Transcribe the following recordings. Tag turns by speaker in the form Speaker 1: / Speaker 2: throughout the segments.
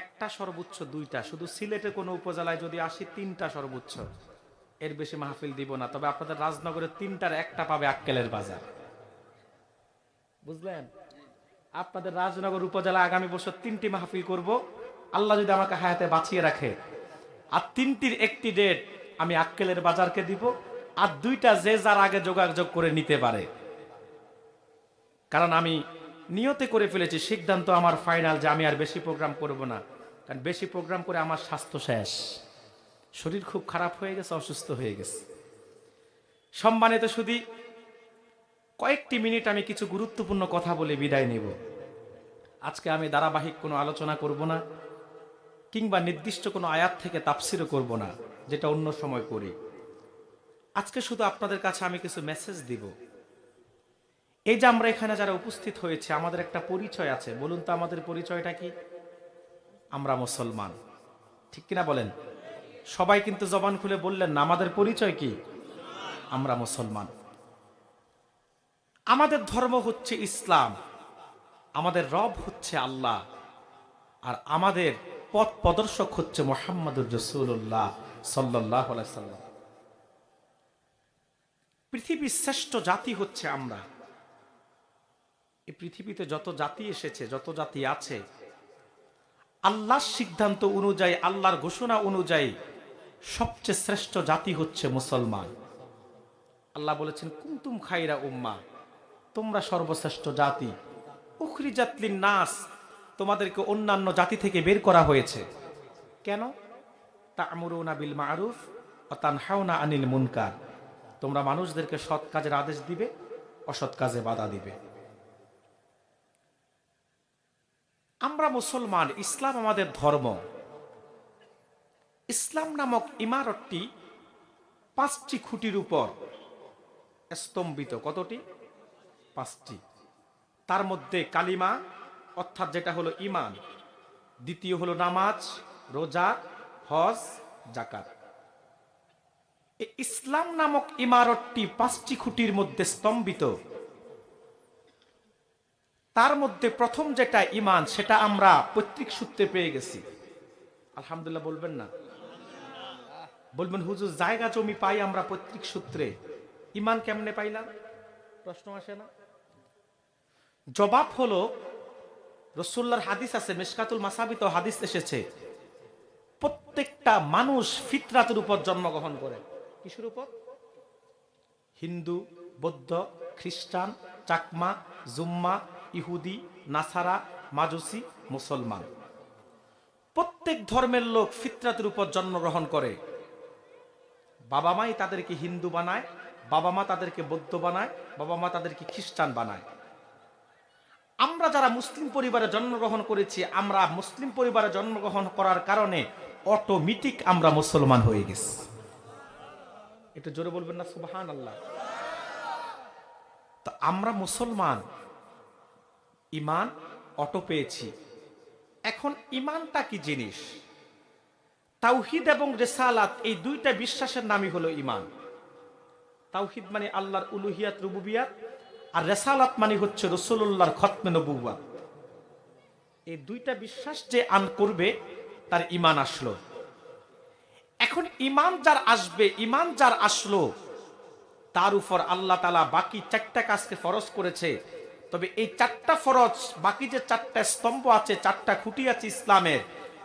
Speaker 1: একটা সর্বোচ্চ দুইটা, শুধু সিলেটে কোনো উপজেলায় যদি আসি তিনটা সর্বোচ্চ। এর বেশি মাহফিল দিব না, তবে আপনাদের রাজনগরের তিনটার একটা পাবে আক্কেলের বাজার। বুঝলেন? আপনাদের রাজনগর উপজেলা আগামী বছর তিনটি মাহফিল করব। আল্লাহ যদি আমাকে হায়াতে বাঁচিয়ে রাখে, আর তিনটির একটি ডেট আমি আক্কেলের বাজারকে দিব, আর দুইটা যে যার আগে যোগাযোগ করে নিতে পারে। কারণ আমি নিয়তে করে ফেলেছি। সিদ্ধান্ত আমার ফাইনাল যে আমি আর বেশি প্রোগ্রাম করব না। কারণ বেশি প্রোগ্রাম করে আমার স্বাস্থ্য শেষ। শরীর খুব খারাপ হয়ে গেছে, অসুস্থ হয়ে গেছে। সম্মানিত শুধু কয়েকটি মিনিট আমি কিছু গুরুত্বপূর্ণ কথা বলে বিদায় নেব। আজকে আমি ধারাবাহিক কোনো আলোচনা করব না, কিংবা নির্দিষ্ট কোনো আয়াত থেকে তাফসিরও করব না, যেটা অন্য সময় করি। আজকে শুধু আপনাদের কাছে আমি কিছু মেসেজ দিব। এই যে আমরা এখানে যারা উপস্থিত হয়েছে, আমাদের একটা পরিচয় আছে। বলুন তো আমাদের পরিচয়টা কি? আমরা মুসলমান। ঠিক কিনা বলেন? সবাই কিন্তু জবান খুলে বললেন না, আমাদের পরিচয় কি? আমরা মুসলমান। আমাদের ধর্ম হচ্ছে ইসলাম। আমাদের রব হচ্ছে আল্লাহ। আর আমাদের পথ প্রদর্শক হচ্ছে মোহাম্মদুর রসুল্লাহ সাল্লাহ পৃথিবীর শ্রেষ্ঠ জাতি হচ্ছে আমরা। এই পৃথিবীতে যত জাতি এসেছে, যত জাতি আছে, আল্লাহর সিদ্ধান্ত অনুযায়ী, আল্লাহর ঘোষণা অনুযায়ী সবচেয়ে শ্রেষ্ঠ জাতি হচ্ছে মুসলমান। আল্লাহ বলেছেন, কুন্তুম খাইরা উম্মা, তোমরা সর্বশ্রেষ্ঠ জাতি। উখরি জাতলিন নাস তোমাদেরকে অন্যান্য জাতি থেকে বের করা হয়েছে। কেন? তা আমরুনা বিল মারুফ ও তানহাওনা আনিল মুনকার। তোমরা মানুষদেরকে সৎ কাজের আদেশ দিবে, অসৎ কাজে বাধা দিবে। আমরা মুসলমান, ইসলাম আমাদের ধর্ম। ইসলাম নামক ইমারতটি পাঁচটি খুঁটির উপর স্তম্ভিত। কতটি? পাঁচটি। তার মধ্যে কালিমা, অর্থাৎ যেটা হলো ইমান দ্বিতীয় হলো নামাজ, রোজা, হজ জাকাত ইসলাম নামক ইমারতটি পাঁচটি খুঁটির মধ্যে স্তম্ভিত। তার মধ্যে প্রথম যেটা ইমান সেটা আমরা পৈতৃক সূত্রে পেয়ে গেছি। আলহামদুলিল্লাহ বলবেন না? বলবেন, হুজুর, জায়গা জমি পাই আমরা পৈতৃক সূত্রে। ইমান কেমনে পাইলাম? প্রশ্ন আসে না। জবাব হলো রসুল্লার হাদিস আছে মেশকাতুল মাসাবিত হাদিস এসেছে। প্রত্যেকটা মানুষ ফিতরাতের উপর জন্মগ্রহণ করে। কিসের উপর? হিন্দু, বৌদ্ধ, খ্রিস্টান, চাকমা, জুম্মা ইহুদি, নাসারা, মাজুসি, মুসলমান। প্রত্যেক ধর্মের লোক ফিতরাতের উপর জন্মগ্রহণ করে। বাবা মাই তাদেরকে হিন্দু বানায়, বাবা মা তাদেরকে বৌদ্ধ বানায়, বাবা মা তাদেরকে খ্রিস্টান বানায়। আমরা যারা মুসলিম পরিবারে জন্মগ্রহণ করেছি, আমরা মুসলিম পরিবারে জন্মগ্রহণ করার কারণে অটোমেটিক আমরা মুসলমান হয়ে গেছি। এটা জোরে বলবেন না? সুবাহান আল্লাহ তো আমরা মুসলমান ইমান অটো পেয়েছি। এখন ইমানটা কি জিনিস? তাওহিদ এবং রেসালাত এই দুইটা বিশ্বাসের নামই হলো ইমান। তাওহিদ মানে আল্লাহর উলুহিয়াত, রুবুবিয়াত, আর রেসালাত মানে হচ্ছে রসুল্লাহর খতমে নবুয়াত এই দুইটা বিশ্বাস যে আন করবে, তার ইমান আসলো। এখন ইমান যার আসবে, ইমান যার আসলো, তার উপর আল্লাহ তালা বাকি চারটা কাজকে ফরজ করেছে তবে এই চারটা ফরজ, বাকি যে চারটা স্তম্ভ আছে, চারটা খুঁটি আছে ইসলামের,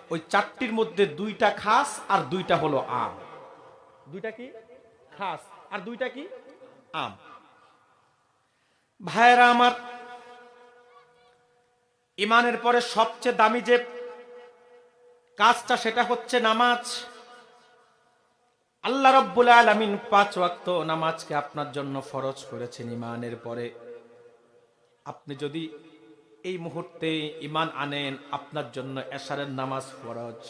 Speaker 1: ওই চারটির মধ্যে দুইটা খাস আর দুইটা হলো আম। দুইটা কি? খাস। আর দুইটা কি? আম। ভাইয়েরা আমার ইমানের পরে সবচেয়ে দামি যে কাজটা সেটা হচ্ছে নামাজ। আল্লাহ রব্বুল আলমিন পাঁচ ওয়াক্ত নামাজকে আপনার জন্য ফরজ করেছেন ইমানের পরে। আপনি যদি এই মুহূর্তে ইমান আনেন, আপনার জন্য এশারের নামাজ ফরজ।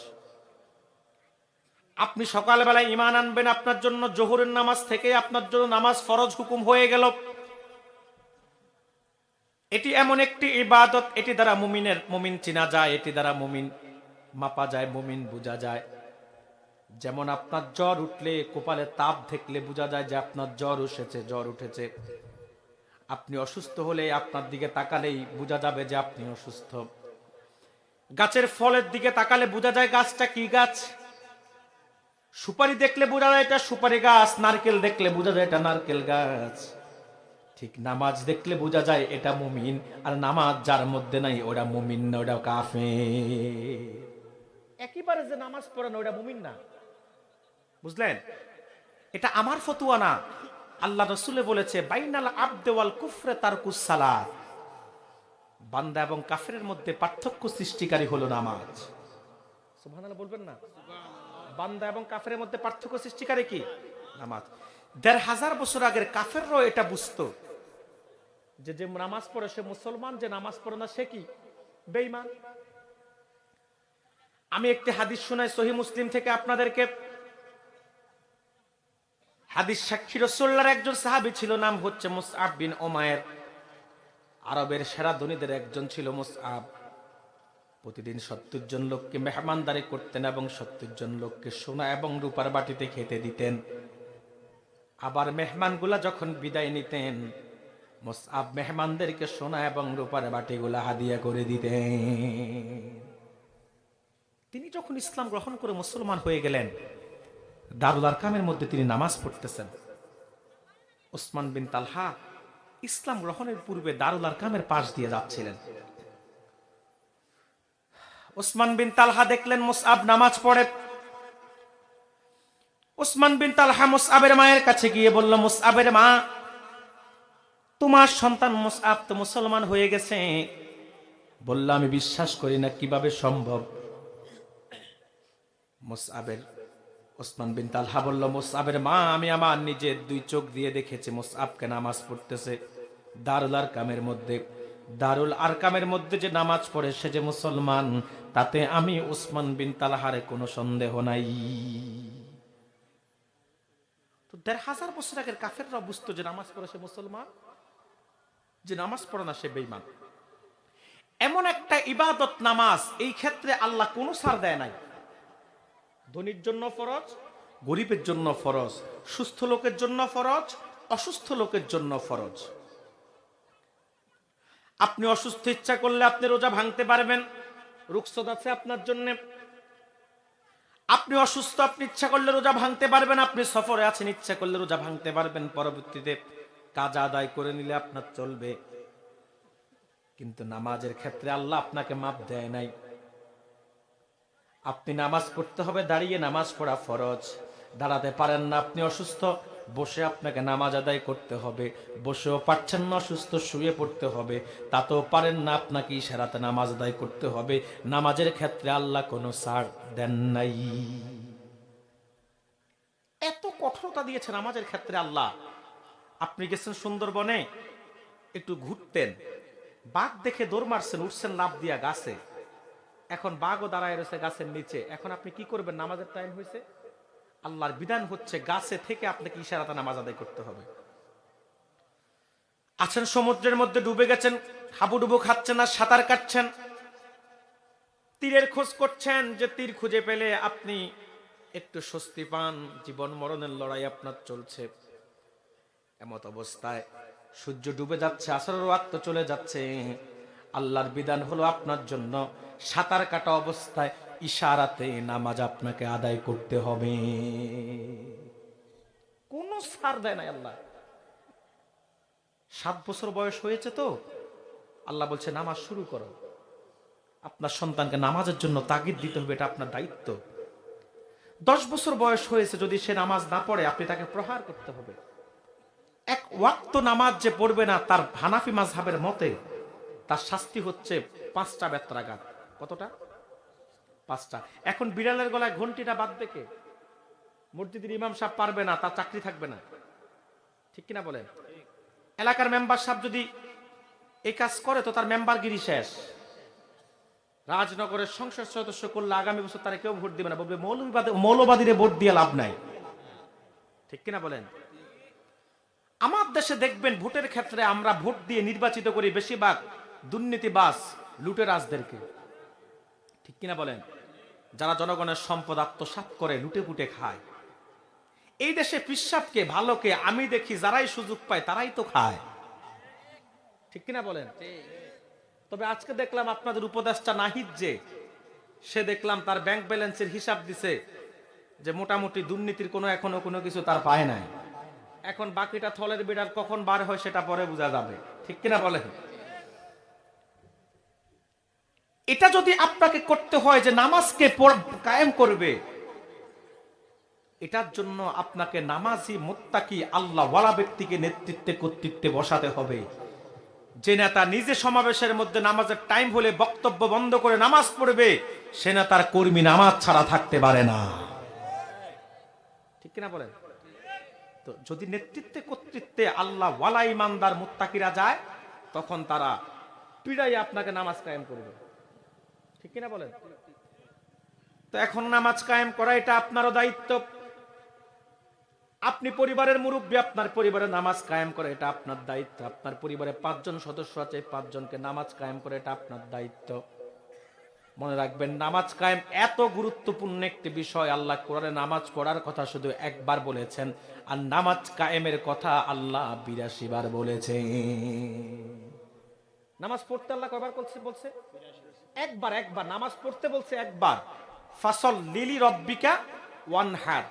Speaker 1: আপনি সকালবেলায় ইমান আনবেন, আপনার জন্য জোহরের নামাজ থেকে আপনার জন্য নামাজ ফরজ হুকুম হয়ে গেল। এটি এমন একটি ইবাদত, এটি দ্বারা মুমিনের, মুমিন চিনা যায়, এটি দ্বারা মুমিন মাপা যায়, মুমিন বোঝা যায়। যেমন আপনার জ্বর উঠলে কপালে তাপ দেখলে বোঝা যায় যে আপনার জ্বর উঠেছে জ্বর উঠেছে। আপনি অসুস্থ হলে আপনার দিকে তাকালেই বোঝা যাবে যে আপনি অসুস্থ। গাছের ফলের দিকে তাকালে বোঝা যায় গাছটা কি গাছ? সুপারি দেখলে বোঝা যায় এটা সুপারি গাছ, নারকেল দেখলে বোঝা যায় এটা নারকেল গাছ। ঠিক নামাজ দেখলে বোঝা যায় এটা মুমিন, আর নামাজ যার মধ্যে নাই ওটা মুমিন না ওটা কাফে একেবারে যে নামাজ পড়ে না ওটা মুমিন না। বুঝলেন? এটা আমার ফতুয়া না। আল্লাহ রসুলে বলেছে বাইনাল আবদেওয়াল কুফরে তার কুসালা বান্দা এবং কাফের মধ্যে পার্থক্য সৃষ্টিকারী হলো নামাজ। সুবহানাল্লাহ বলবেন না? বান্দা এবং কাফের মধ্যে পার্থক্য সৃষ্টিকারী কি? নামাজ। দেড় হাজার বছর আগের কাফেররাও এটা বুঝতো যে যে নামাজ পড়ে সে মুসলমান যে নামাজ পড়ে না সে কি? বেঈমান। আমি একটি হাদিস শোনাই সহি মুসলিম থেকে আপনাদেরকে। হাদিস সাক্ষী রসোল্লার একজন সাহাবী ছিল, নাম হচ্ছে মুসআব বিন ওমায়ের আরবের সেরা ধনীদের একজন ছিল মুসআব। প্রতিদিন সত্তর জন লোককে মেহমানদারি করতেন এবং সত্তর জন লোককে সোনা এবং রূপার বাটিতে খেতে দিতেন। আবার মেহমানগুলা যখন বিদায় নিতেন, মুসআব মেহমানদেরকে সোনা এবং রূপার বাটিগুলা হাদিয়া করে দিতেন। তিনি যখন ইসলাম গ্রহণ করে মুসলমান হয়ে গেলেন দারুল আরকামের মধ্যে তিনি নামাজ পড়তেছেন। ওসমান বিন তালহা ইসলাম গ্রহণের পূর্বে দারুল আরকামের পাশ দিয়ে যাচ্ছিলেন। ওসমান বিন তালহা দেখলেন মুসআব নামাজ পড়ে। ওসমান বিন তালহা মুসআবের মায়ের কাছে গিয়ে বলল, মুসআবের মা, তোমার সন্তান মুসআব তো মুসলমান হয়ে গেছে। বলল, আমি বিশ্বাস করি না কীভাবে সম্ভব। মুসআবের ওসমান বিন তালহা বলল মুসআবের মা, আমি আমার নিজের দুই চোখ দিয়ে দেখেছি মুসআবকে নামাজ পড়তেছে দারুল আরকামের মধ্যে। দারুল আরকামের মধ্যে যে নামাজ পড়ে, সে যে মুসলমান, তাতে আমি ওসমান বিন তালহারে কোনো সন্দেহ নাই। তো দেড় হাজার বছর আগের কাফেররা বুঝতো যে নামাজ পড়ে সে মুসলমান, যে নামাজ পড়ে না সে বেইমান এমন একটা ইবাদত নামাজ, এই ক্ষেত্রে আল্লাহ কোনো সার দেয় নাই। ধনীর জন্য ফরজ, গরিবের জন্য ফরজ, সুস্থ লোকের জন্য ফরজ, অসুস্থ লোকের জন্য ফরজ। আপনি অসুস্থ, ইচ্ছা করলে আপনি রোজা ভাঙতে পারবেন, রুকসত আছে আপনার জন্য। আপনি অসুস্থ, আপনি ইচ্ছা করলে রোজা ভাঙতে পারবেন, আপনি সফরে আছেন, ইচ্ছা করলে রোজা ভাঙতে পারবেন, পরবর্তীতে কাজ আদায় করে নিলে আপনার চলবে। কিন্তু নামাজের ক্ষেত্রে আল্লাহ আপনাকে মাপ দেয় নাই। আপনি নামাজ পড়তে হবে, দাঁড়িয়ে নামাজ পড়া ফরজ। দাঁড়াতে পারেন না, আপনি অসুস্থ, বসে আপনাকে নামাজ আদায় করতে হবে। বসেও পারছেন না, অসুস্থ, শুয়ে পড়তে হবে। তাতেও পারেন না, আপনাকে ইশারাতে নামাজ আদায় করতে হবে। নামাজের ক্ষেত্রে আল্লাহ কোনো সার দেন নাই। এত কঠোরতা দিয়েছে নামাজের ক্ষেত্রে আল্লাহ। আপনি গেছেন সুন্দরবনে, একটু ঘুরতেন। বাঘ দেখে দৌড় মারছেন, উঠছেন লাভ দিয়া গাছে। এখন বাঘও দাঁড়ায় রয়েছে গাছের নিচে। এখন আপনি কি করবেন? নামাজের টাইম হয়েছে আল্লাহর বিধান হচ্ছে গাছে থেকে আপনাকে ইশারাতে নামাজ আদায় করতে হবে। আছেন, সমুদ্রের মধ্যে ডুবে গেছেন, হাবুডুবু খাচ্ছেন আর সাঁতার কাটছেন। তীরের খোঁজ করছেন যে তীর খুঁজে পেলে আপনি একটু স্বস্তি পান। জীবন মরণের লড়াই আপনার চলছে। এমত অবস্থায় সূর্য ডুবে যাচ্ছে, আসরের ওয়াক্ত চলে যাচ্ছে। আল্লাহর বিধান হলো আপনার জন্য সাঁতার কাটা অবস্থায় ইশারাতে নামাজ আপনাকে আদায় করতে হবে। কোনো সার দেয় না আল্লাহ। সাত বছর বয়স হয়েছে তো। আল্লাহ বলছে, নামাজ শুরু করো। আপনার সন্তানকে নামাজের জন্য তাগিদ দিতে হবে, এটা আপনার দায়িত্ব। দশ বছর বয়স হয়েছে, যদি সে নামাজ না পড়ে, আপনি তাকে প্রহার করতে হবে। এক ওয়াক্ত নামাজ যে পড়বে না, তার হানাফি মাঝহাবের মতে, তার শাস্তি হচ্ছে পাঁচটা বেত্রাঘাত। কতটা? পাঁচটা। এখন বিড়ালের গলায় ঘন্টিটা বাঁধবে কে? মসজিদের ইমাম সাহেব পারবে না, তার চাকরি থাকবে না। ঠিক কিনা বলেন? এলাকার মেম্বার সাহেব যদি এই কাজ করে, তো তার মেম্বারগিরি শেষ। রাজনগরের সংসদ সদস্য করলে আগামী বছর তারা কেউ ভোট দিবে না। বলবে, মৌলবাদী মৌলবাদীরে ভোট দিয়ে লাভ নাই। ঠিক কিনা বলেন? আমার দেশে দেখবেন, ভোটের ক্ষেত্রে আমরা ভোট দিয়ে নির্বাচিত করি বেশিরভাগ দুর্নীতিবাস লুটেরাজদেরকে। ঠিক কিনা বলেন? যারা জনগণের সম্পদ আত্মসাৎ করে, লুটে পুটে খায়। এই দেশে পিসাবকে, ভালোকে, আমি দেখি যারাই সুযোগ পায়, তারাই তো খায়। ঠিক কিনা বলেন? তবে আজকে দেখলাম আপনাদের উপদেশটা নাহিদ যে, সে দেখলাম তার ব্যাংক ব্যালেন্সের হিসাব দিছে যে মোটামুটি দুর্নীতির কোনো এখনও কোনো কিছু তার পায় নাই। এখন বাকিটা থলের বিড়াল কখন বার হয় সেটা পরে বোঝা যাবে। ঠিক কিনা বলেন? এটা যদি আপনাকে করতে হয় যে নামাজকে কায়েম করবে, এটার জন্য আপনাকে নামাজি মোত্তাকি আল্লাহ ওয়ালা ব্যক্তিকে নেতৃত্বে কর্তৃত্বে বসাতে হবে। যে নেতা নিজে সমাবেশের মধ্যে নামাজের টাইম হলে বক্তব্য বন্ধ করে নামাজ পড়বে, সে নেতার কর্মী নামাজ ছাড়া থাকতে পারে না। ঠিক কিনা বলেন? তো যদি নেতৃত্বে কর্তৃত্বে আল্লাহ ওয়ালা ইমানদার মুত্তাকিরা যায়, তখন তারা পিড়াই আপনাকে নামাজ কায়েম করবে। ঠিক কিনা বলেন? তো এখন নামাজ কায়েম করা, এটা আপনারও দায়িত্ব। আপনি পরিবারের মুরব্বী, আপনার পরিবারে নামাজ কায়েম করে, এটা আপনার দায়িত্ব। আপনার পরিবারে পাঁচজন সদস্য আছে পাঁচজনকে নামাজ কায়েম করে, এটা আপনার দায়িত্ব। মনে রাখবেন, নামাজ কায়েম এত গুরুত্বপূর্ণ একটি বিষয়, আল্লাহ কোরআনে নামাজ পড়ার কথা শুধু একবার বলেছেন, আর নামাজ কায়েমের কথা আল্লাহ বিরাশি বার বলেছে নামাজ পড়তে আল্লাহ কয়বার বলছে বলছে? একবার একবার, নামাজ পড়তে বলছে একবার। ফাসল লিলি রব্বিকা ওয়ান হার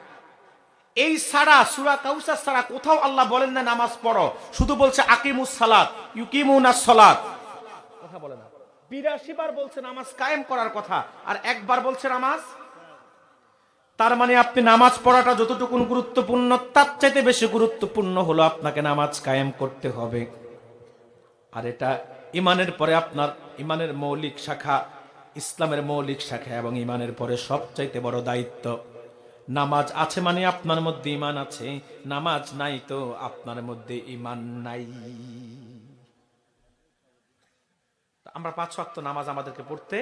Speaker 1: এই সারা, সুরা কাউসার সারা কোথাও আল্লাহ বলেন না নামাজ পড়ো। শুধু বলছে আকিমুস সালাত, ইউকিমুনাস সালাত। কথা বলে না। বিরাশি বার বলছে নামাজ কায়েম করার কথা, আর একবার বলছে নামাজ? তার মানে আপনি নামাজ পড়াটা যতটুকু গুরুত্বপূর্ণ, তার চাইতে বেশি গুরুত্বপূর্ণ হলো আপনাকে নামাজ কায়েম করতে হবে। আর এটা ইমানের পরে আপনার ইমানের মৌলিক শাখা, ইসলামের মৌলিক শাখা এবং ইমানের পরে সবচাইতে বড় দায়িত্ব। নামাজ আছে মানে আপনার মধ্যে ইমান আছে, নামাজ নাই তো আপনার মধ্যে ইমান নাই। আমরা পাঁচ ওয়াক্ত নামাজ আমাদেরকে পড়তে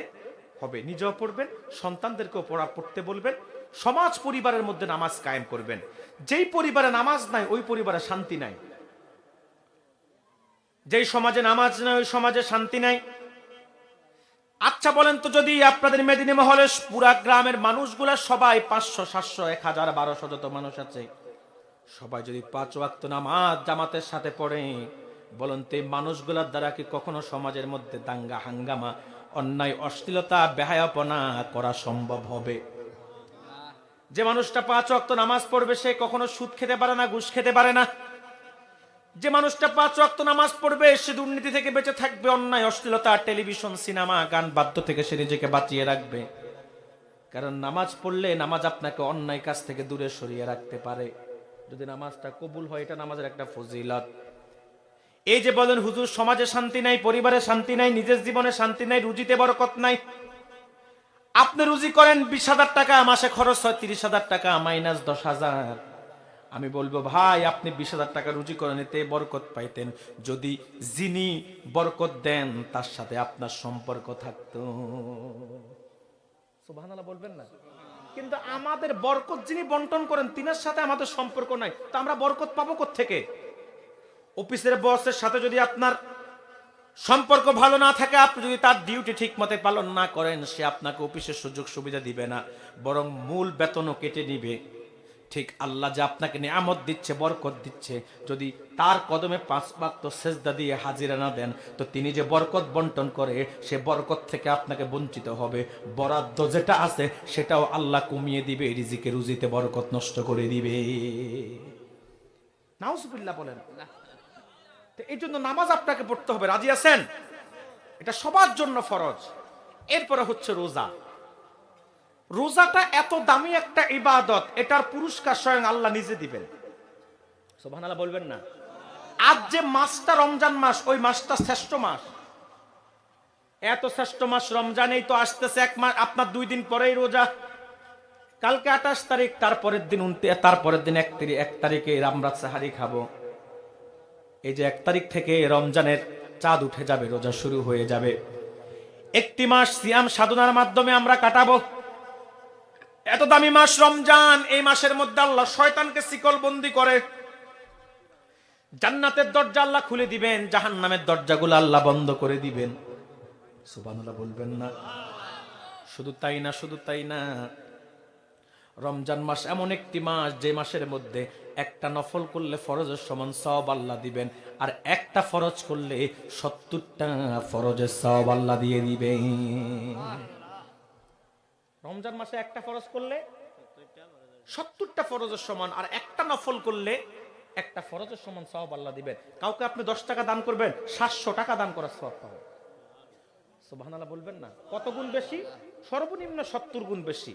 Speaker 1: হবে। নিজেও পড়বেন, সন্তানদেরকেও পড়া, পড়তে বলবেন, সমাজ পরিবারের মধ্যে নামাজ কায়েম করবেন। যেই পরিবারে নামাজ নাই, ওই পরিবারে শান্তি নাই। যেই সমাজে নামাজ নাই, ওই সমাজে শান্তি নাই। আচ্ছা বলেন তো যদি আপনাদের মেদিনী মহলে পুরা গ্রামের মানুষগুলা সবাই পাঁচশো, সাতশো, এক হাজার, বারোশো যত মানুষ আছে, সবাই যদি পাঁচ ওয়াক্ত নামাজ জামাতের সাথে পড়ে, বলুন তো এই মানুষগুলার দ্বারা কি কখনো সমাজের মধ্যে দাঙ্গা, হাঙ্গামা, অন্যায়, অশ্লীলতা, বেহায়াপনা করা সম্ভব হবে? যে মানুষটা পাঁচ ওয়াক্ত নামাজ পড়বে, সে কখনো সুদ খেতে পারে না, ঘুষ খেতে পারে না। যে মানুষটা পাঁচ ওয়াক্ত নামাজ পড়বে, সে দুর্নীতি থেকে বেঁচে থাকবে, অন্যায়, অশ্লীলতা, টেলিভিশন, সিনেমা, গান বাদ্য থেকে সে নিজেকে বাঁচিয়ে রাখবে। কারণ নামাজ পড়লে নামাজ আপনাকে অন্যায় কাজ থেকে দূরে সরিয়ে রাখতে পারে। যদি নামাজটা কবুল হয়, এটা নামাজের একটা ফজিলত। এই যে বলেন, হুজুর, সমাজে শান্তি নাই, পরিবারে শান্তি নাই, নিজের জীবনে শান্তি নাই, রুজিতে বরকত নাই। আপনি রুজি করেন বিশ হাজার টাকা, মাসে খরচ হয় তিরিশ হাজার টাকা, মাইনাস দশ হাজার। আমি বলব, ভাই, আপনি বিশ হাজার টাকা রুজি করেন এতে বরকত পাইতেন। যদি যিনি বরকত দেন, তার সাথে আপনার সম্পর্ক থাকতো। বলবেন না? কিন্তু আমাদের বরকত যিনি বন্টন করেন, তিনার সাথে আমাদের সম্পর্ক নাই। তো আমরা বরকত পাবো থেকে অফিসের বসের সাথে যদি আপনার সম্পর্ক ভালো না থাকে, আপনি যদি তার ডিউটি ঠিক মতে পালন না করেন, সে আপনাকে অফিসের সুযোগ সুবিধা দিবে না, বরং মূল বেতনও কেটে নিবে। ঠিক আল্লাহ যে আপনাকে নিয়ামত দিচ্ছে, বরকত দিচ্ছে, যদি তার কদমে পাঁচ বাক্ত সেজদা দিয়ে হাজিরা না দেন, তো তিনি যে বরকত বন্টন করে, সে বরকত থেকে আপনাকে বঞ্চিত হবে। বরাদ্দ যেটা আছে, সেটাও আল্লাহ কমিয়ে দিবে রিজিকে রুজিতে বরকত নষ্ট করে দিবে। নাউজুবিল্লাহ বলেন। এই জন্য নামাজ আপনাকে পড়তে হবে, রাজি আছেন? এটা সবার জন্য ফরজ। এরপরে হচ্ছে রোজা। রোজাটা এত দামি একটা ইবাদত এটার পুরস্কার স্বয়ং আল্লাহ নিজে দিবেন। সোভানাল্লাহ বলবেন না। আজ যে মাসটা রমজান মাস ওই মাসটা শ্রেষ্ঠ মাস। এত শ্রেষ্ঠ মাস রমজানেই তো আসতেছে এক মাস আপনার দুই দিন পরেই রোজা। কালকে আঠাশ তারিখ তারপরের দিন উনতে তারপরের দিন এক তারিখ এক তারিখে রামরাত সাহারি খাব। এই যে এক তারিখ থেকে রমজানের চাঁদ উঠে যাবে রোজা শুরু হয়ে যাবে। একটি মাস সিয়াম সাধনার মাধ্যমে আমরা কাটাবো। এত দামি মাস রমজান, এই মাসের মধ্যে আল্লাহ শয়তানকে শিকল বন্দি করে। জান্নাতের দরজা আল্লাহ খুলে দিবেন জাহান নামের দরজাগুলো আল্লাহ বন্ধ করে দিবেন। সুবানুল্লাহ বলবেন না। শুধু তাই না, শুধু তাই না। রমজান মাস এমন একটি মাস যে মাসের মধ্যে একটা নফল করলে ফরজের সমান সব আল্লাহ দিবেন, আর একটা ফরজ করলে সত্তরটা ফরজের সব আল্লাহ দিয়ে দিবেন। রমজান মাসে একটা ফরজ করলে সত্তরটা ফরজের সমান আর একটা নফল করলে একটা ফরজের সমান সব আল্লাহ দিবেন। কাউকে আপনি দশ টাকা দান করবেন, সাতশো টাকা দান করার সব পাবেন। সুবহানাল্লাহ বলবেন না। কত গুণ বেশি? সর্বনিম্ন সত্তর গুণ বেশি।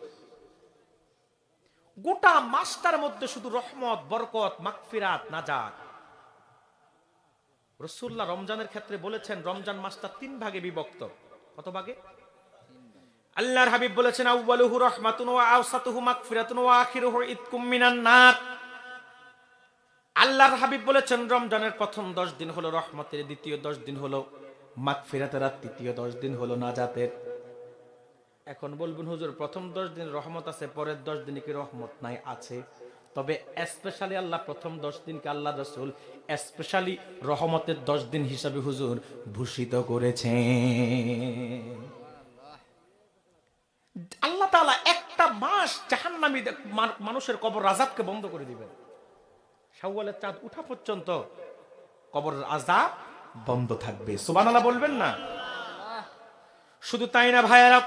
Speaker 1: গোটা মাসটার মধ্যে শুধু রহমত, বরকত, মাগফিরাত, নাজাত। রসুল্লাহ রমজানের ক্ষেত্রে বলেছেন, রমজান মাসটা তিন ভাগে বিভক্ত। কত ভাগে? আল্লাহর হাবিব বলেছেন আউয়ালুহু রাহমাতুন ওয়া আওসাতুহু মাগফিরাতুন ওয়া আখিরুহু ইতকুম মিনান নার। আল্লাহর হাবিব বলেছেন, রমজানের প্রথম 10 দিন হলো রহমতের, দ্বিতীয় 10 দিন হলো মাগফিরাতের, আর তৃতীয় 10 দিন হলো নাজাতের। এখন বলবেন, হুজুর, প্রথম 10 দিন রহমত আছে, পরের 10 দিনে কি রহমত নাই, আছে? তবে স্পেশালি আল্লাহ প্রথম 10 দিনকে আল্লাহ রাসূল স্পেশালি রহমতের 10 দিন হিসাবে হুজুর ভূষিত করেছেন। আল্লাহ তাআলা একটা মাস জাহান্নামী মানুষের কবর রাজাবকে বন্ধ করে দিবেন। শাওয়ালের চাঁদ উঠা পর্যন্ত কবর আজাব বন্ধ থাকবে। সুবহানাল্লাহ বলবেন না? শুধু তাই না ভাইয়ারা?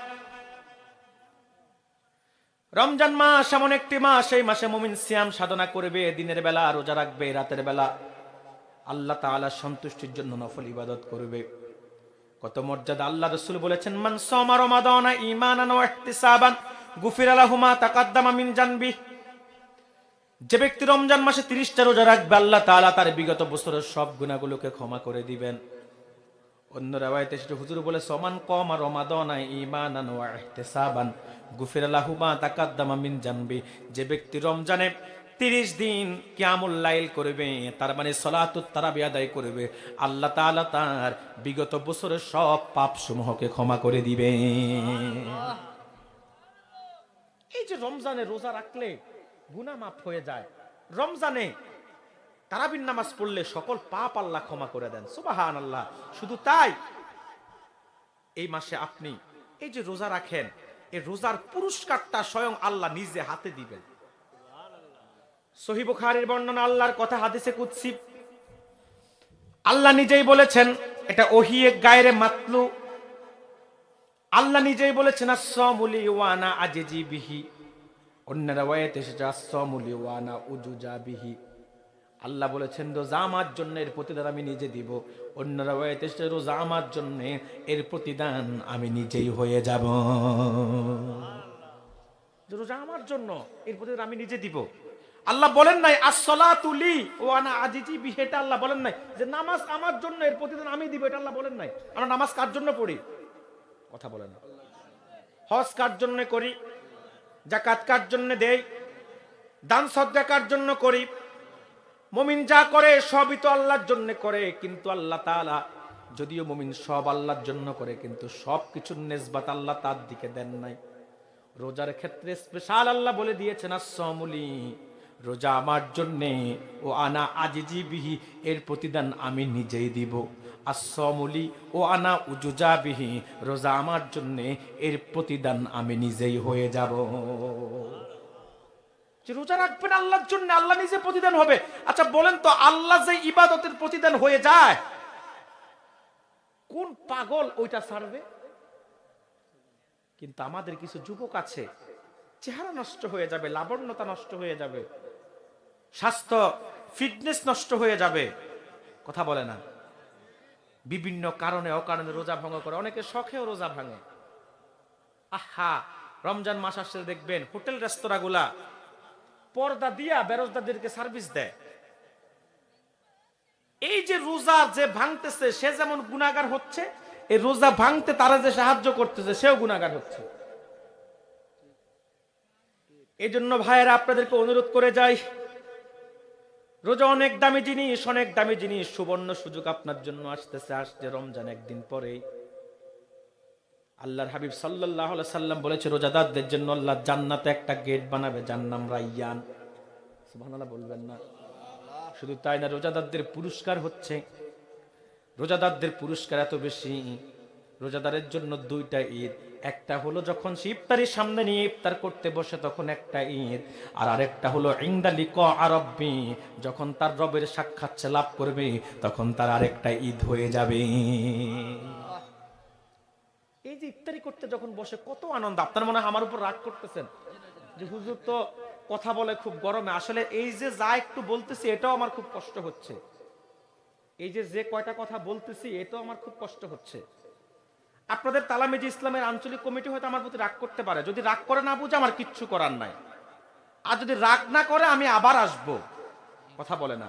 Speaker 1: রমজান মাস এমন একটি মাস, এই মাসে মুমিন সিয়াম সাধনা করবে, দিনের বেলা, রোজা রাখবে, রাতের বেলা। আল্লাহ তাআলা সন্তুষ্টির জন্য নফল ইবাদত করবে। কত মর্যাদা আল্লাহ রসুল বলেছেন, মান সামা রমাদানা ঈমানান ওয়া ইহতিসাবান, গুফিরা লাহুমা তাকাদ্দামা মিন জানবি যে ব্যক্তি রমজান মাসে 30টা রোজা রাখবে, আল্লাহ তাআলা তার বিগত বছরের সব গুনাহগুলোকে ক্ষমা করে দিবেন। অন্য রাওয়ায়াতে সেটা হুজুর বলে, সমান কম আর রমাদানা ঈমানান ওয়া ইহতিসাবান, গুফিরা লাহু মা তাকাদ্দামা মিন জানবি যে ব্যক্তি রমজানে তিরিশ দিন কিয়ামুল লাইল করবে, তার মানে সলাতুত তারাবি আদায় করবে। আল্লাহ তাআলা তার বিগত বছরের সব পাপ সমূহকে ক্ষমা করে দিবে। এই যে রমজানে রোজা রাখলে গুনা মাফ হয়ে যায়। রমজানে তারাবির নামাজ পড়লে সকল পাপ আল্লাহ ক্ষমা করে দেন। সুবাহান আল্লাহ শুধু তাই, এই মাসে আপনি এই যে রোজা রাখেন, এই রোজার পুরস্কারটা স্বয়ং আল্লাহ নিজে হাতে দিবেন। সহিব খারির বর্ণনা আল্লাহর কথা হাদিসে কুৎসি আল্লাহ নিজেই বলেছেন এটা ওহিয়ে গায়রে মাতলু। আল্লাহ নিজেই বলেছেন আসমুলি ওয়ানা আজিজি বিহি। অন্যরা ওয়াইতে এসেছে আসমুলি ওয়ানা উজুজা বিহি। আল্লাহ বলেছেন রোজা আমার জন্য এর প্রতিদান আমি নিজে দিব। অন্যরা ওয়াইতে এসেছে রোজা আমার জন্য এর প্রতিদান আমি নিজেই হয়ে যাব। রোজা আমার জন্য এর প্রতিদান আমি নিজে দিব। আল্লাহ বলেন নাই আসলাতুলি ও আনা আজিজি বিহেটা আল্লাহ বলেন নাই। যে নামাজ আমার জন্য, এর প্রতিদিন আমি দিব, এটা আল্লাহ বলেন নাই। আমরা নামাজ কার জন্য পড়ি? কথা বলেন না। হজ কার জন্য করি? জাকাত কার জন্য দেই? দান সদ্গা কার জন্য করি? মমিন যা করে, সবই তো আল্লাহর জন্য করে, কিন্তু আল্লাহ তাআলা, যদিও মমিন সব আল্লাহর জন্য করে, কিন্তু সব কিছুর নেসবাত আল্লাহ তার দিকে দেন নাই। রোজার ক্ষেত্রে স্পেশাল আল্লাহ বলে দিয়েছেন আসমুলি রোজা আমার জন্যে ও আনা আজিজি বিহি, এর প্রতিদান আমি নিজেই দিব। আসমুলি ও আনা উজুজা বিহি, রোজা আমার জন্যে এর প্রতিদান আমি নিজেই হয়ে যাব। যে রোজা রাখবেন আল্লাহর জন্য, আল্লাহ নিজে প্রতিদান হবে। আচ্ছা বলেন তো, আল্লাহ যে ইবাদতের প্রতিদান হয়ে যায়, কোন পাগল ওইটা ছাড়বে? কিন্তু আমাদের কিছু যুবক আছে, চেহারা নষ্ট হয়ে যাবে, লাবণ্যতা নষ্ট হয়ে যাবে। স্বাস্থ্য ফিটনেস নষ্ট হয়ে যাবে। কথা বলে না। বিভিন্ন কারণে অকারণে রোজা ভঙ্গ করে। অনেকে শখেও রোজা ভাঙে। আহা, রমজান মাস আসলে দেখবেন হোটেল রেস্তোরাঁ গুলা পর্দা দিয়া বেরোজদারদেরকে সার্ভিস দেয়। এই যে রোজা যে ভাঙতেছে, সে যেমন গুণাগার হচ্ছে, এই রোজা ভাঙতে তারা যে সাহায্য করতেছে, সেও গুণাগার হচ্ছে। এই জন্য ভাইয়েরা, আপনাদেরকে অনুরোধ করে যাই রোজা অনেক দামি জিনিস, অনেক দামি জিনিস। সুবর্ণ সুযোগ আপনার জন্য আসতেছে, আসছে রমজান একদিন পরেই। আল্লাহর হাবিব সাল্লাহ সাল্লাম বলেছে, রোজাদারদের জন্য আল্লাহ জান্নাতে একটা গেট বানাবে, যার নাম রাইয়ান। সুবহানাল্লাহ বলবেন না। শুধু তাই না, রোজাদারদের পুরস্কার হচ্ছে। রোজাদারদের পুরস্কার এত বেশি। রোজাদারের জন্য দুইটা ঈদ। একটা হলো যখন সে ইফতারির সামনে নিয়ে ইফতার করতে বসে, তখন একটা ঈদ। আর আরেকটা হলো ইংদালি ক আরব্বি, যখন তার রবের সাক্ষাৎ লাভ করবে, তখন তার আরেকটা ঈদ হয়ে যাবে। এই যে ইফতারি করতে যখন বসে, কত আনন্দ। আপনার মনে হয় আমার উপর রাগ করতেছেন? যে হুজুর তো কথা বলে খুব গরমে। আসলে এই যে যা একটু বলতেছি, এটাও আমার খুব কষ্ট হচ্ছে। এই যে যে কয়টা কথা বলতেছি, এটাও আমার খুব কষ্ট হচ্ছে। আপনাদের তালামেজি ইসলামের আঞ্চলিক কমিটি হয়তো আমার প্রতি রাগ করতে পারে। যদি রাগ করে না বুঝে আমার কিচ্ছু করার নাই। আর যদি রাগ না করে, আমি আবার আসব। কথা বলে না।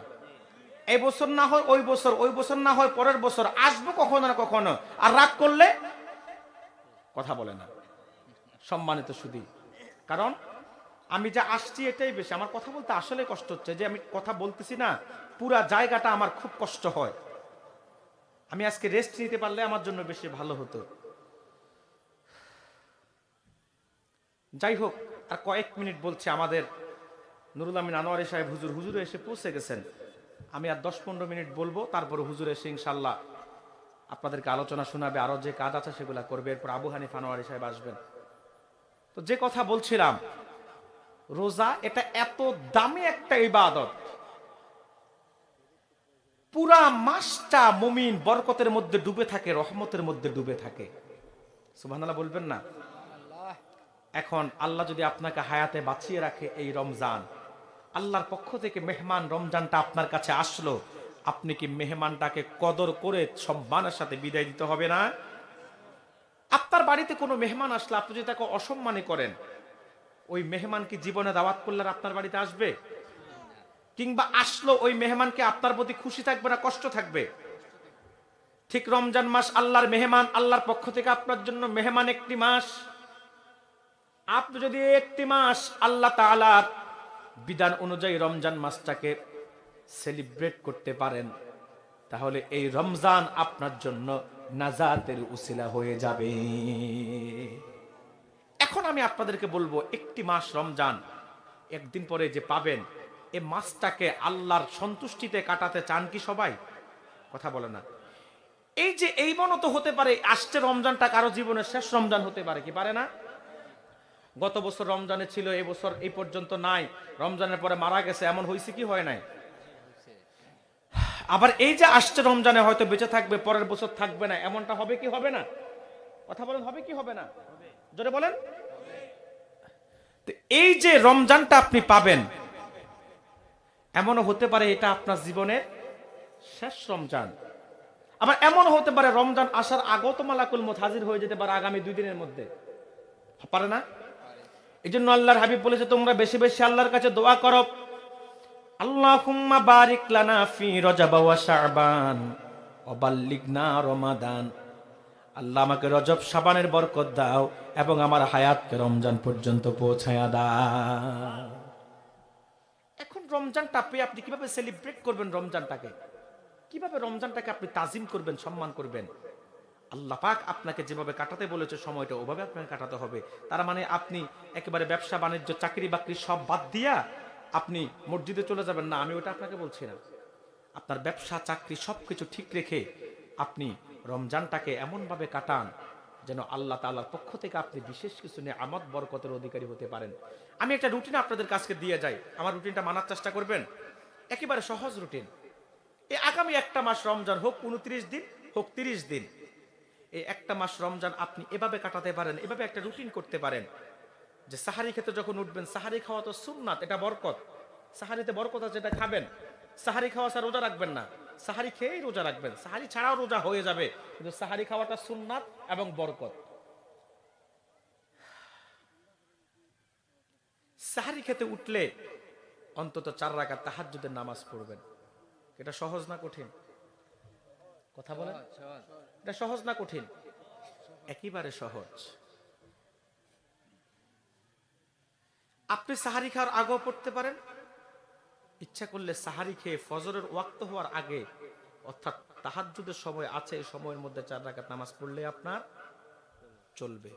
Speaker 1: এই বছর না হয়, ওই বছর ওই বছর না হয়, পরের বছর। আসব কখনো না কখনো। আর রাগ করলে কথা বলে না। সম্মানিত শুধু কারণ আমি যা আসছি এটাই বেশি। আমার কথা বলতে আসলে কষ্ট হচ্ছে। যে আমি কথা বলতেছি না, পুরা জায়গাটা আমার খুব কষ্ট হয়। আমি আজকে রেস্ট নিতে পারলে আমার জন্য বেশি ভালো হতো। যাই হোক, আর কয়েক মিনিট বলছে আমাদের নুরুল আমিন আনোয়ারি সাহেব হুজুর, হুজুরে এসে পৌঁছে গেছেন। আমি আর দশ পনেরো মিনিট বলব, তারপর হুজুর এসে ইনশাল্লাহ আপনাদেরকে আলোচনা শোনাবে, আরও যে কাজ আছে সেগুলো করবে। এরপর আবু হানিফ আনোয়ারি সাহেব আসবেন। তো যে কথা বলছিলাম, রোজা এটা এত দামি একটা ইবাদত পুরা মাসটা মুমিন বরকতের মধ্যে ডুবে থাকে, রহমতের মধ্যে ডুবে থাকে। সুবহানাল্লাহ বলবেন না? এখন আল্লাহ যদি আপনাকে হায়াতে বাঁচিয়ে রাখে এই রমজান, আল্লাহর পক্ষ থেকে মেহমান রমজানটা আপনার কাছে আসলো, আপনি কি মেহমানটাকে কদর করে সম্মানের সাথে বিদায় দিতে হবে না? আপনার বাড়িতে কোনো মেহমান আসলে আপনি যদি তাকে অসম্মানে করেন, ওই মেহমান কি জীবনে দাওয়াত করলে আপনার বাড়িতে আসবে? কিংবা আসলো ওই মেহমানকে আপনার প্রতি খুশি থাকবে না, কষ্ট থাকবে? ঠিক রমজান মাস আল্লাহর মেহমান, আল্লাহর পক্ষ থেকে আপনার জন্য মেহমান একটি মাস। আপনি যদি একটি মাস আল্লাহ তালার বিধান অনুযায়ী রমজান মাসটাকে সেলিব্রেট করতে পারেন, তাহলে এই রমজান আপনার জন্য নাজাতের উসিলা হয়ে যাবে। এখন আমি আপনাদেরকে বলব, একটি মাস রমজান, একদিন পরে যে পাবেন এই মাসটাকে আল্লাহর সন্তুষ্টিতে কাটাতে চান কি সবাই? কথা বলে না। এই যে এই মনে তো হতে পারে, আসছে রমজানটা কারও জীবনের শেষ রমজান হতে পারে কি? পারে না? গত বছর রমজানে ছিল, এই বছর এই পর্যন্ত নাই। রমজানের পরে মারা গেছে, এমন হয়েছে কি হয় নাই? আবার এই যে আসছে রমজানে হয়তো বেঁচে থাকবে, পরের বছর থাকবে না, এমনটা হবে কি হবে না? কথা বলেন, হবে কি হবে না? জোরে বলেন। এই যে রমজানটা আপনি পাবেন এমনও হতে পারে এটা আপনার জীবনের শেষ রমজান। আবার এমন হতে পারে রমজান আসার আগত মালাকুল মত হাজির হয়ে যেতে পারে আগামী দুই দিনের মধ্যে। পারে না? এই জন্য আল্লাহর হাবিব বলেছে, তোমরা বেশি বেশি আল্লাহর কাছে দোয়া করো। বারিক লানা ফি রজব ওয়া শাবান ওয়া বাল্লিগনা রমাদান। আল্লাহ আমাকে রজব শাবানের বরকত দাও এবং আমার হায়াতকে রমজান পর্যন্ত পৌঁছায়া এখন রমজানটা পেয়ে আপনি কীভাবে সেলিব্রেট করবেন রমজানটাকে? কীভাবে রমজানটাকে আপনি তাজিম করবেন, সম্মান করবেন? আল্লাহ পাক আপনাকে যেভাবে কাটাতে বলেছে, সময়টা ওভাবে আপনাকে কাটাতে হবে। তার মানে আপনি একেবারে ব্যবসা, বাণিজ্য, চাকরি, বাকরি সব বাদ দিয়া আপনি মসজিদে চলে যাবেন। না, আমি ওটা আপনাকে বলছি না। আপনার ব্যবসা, চাকরি সবকিছু ঠিক রেখে আপনি রমজানটাকে এমনভাবে কাটান যেন আল্লাহ তাআলার পক্ষ থেকে আপনি বিশেষ কিছু নিয়ে আমদ বরকতের অধিকারী হতে পারেন। আমি একটা রুটিন আপনাদের কাছকে দিয়ে যাই। আমার রুটিনটা মানার চেষ্টা করবেন? একেবারে সহজ রুটিন এই আগামী একটা মাস রমজান হোক উনত্রিশ দিন, হোক তিরিশ দিন। এই একটা মাস রমজান আপনি এভাবে কাটাতে পারেন, এভাবে একটা রুটিন করতে পারেন যে সাহারি খেতে যখন উঠবেন, সাহারি খাওয়া তো সুন্নাত, এটা বরকত। সাহারিতে বরকত আছে, এটা খাবেন। সাহারি খাওয়া ছাড়া রোজা রাখবেন না। সাহারি খেয়েই রোজা রাখবেন। সাহারি ছাড়াও রোজা হয়ে যাবে কিন্তু সাহারি খাওয়াটা সুন্নাত এবং বরকত। সাহারি খেতে উঠলে অন্তত চার রাখা তাহাজ্জুদের নামাজ পড়বেন। এটা সহজ না কঠিন? কথা বলেন। এটা সহজ না কঠিন? একেবারে সহজ। আপনি সাহারি খাওয়ার আগেও পড়তে পারেন ইচ্ছা করলে সাহারি খেয়ে ফজরের ওয়াক্ত হওয়ার আগে, অর্থাৎ তাহাজ্জুদের সময় আছে, এই সময়ের মধ্যে চার রাকাত নামাজ পড়লে আপনার চলবে।